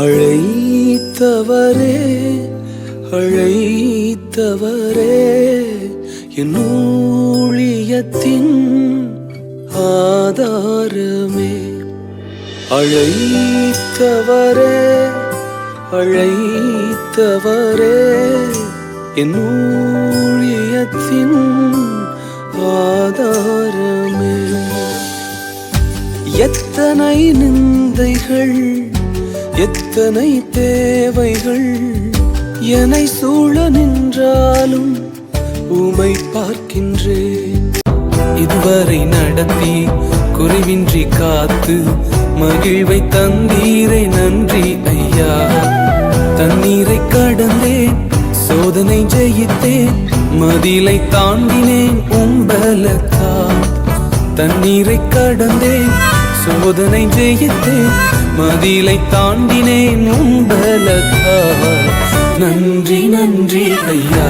அழைத்தவரே அழைத்தவரே என் ஊழியத்தின் ஆதாரமே. அழைத்தவரே அழைத்தவரே என் ஊழியத்தின் ஆதாரமே. எத்தனை நிந்தைகள் எத்தனை தேவைகள் என்னை சூழ நின்றாலும் உமை பார்க்கின்றேன். இதுவரை நடத்தி குறைவின்றி காத்து மகிழ்வை தந்தீரை நன்றி ஐயா. தண்ணீரை கடந்தேன் சோதனை ஜெயித்தேன் மதிலை தாண்டினேன் உம்பலத்தா தண்ணீரை கடந்தேன் சோதனை ஜெயித்தேன் மதிலை தாண்டினேன் உங்களக்கா நன்றி நன்றி ஐயா.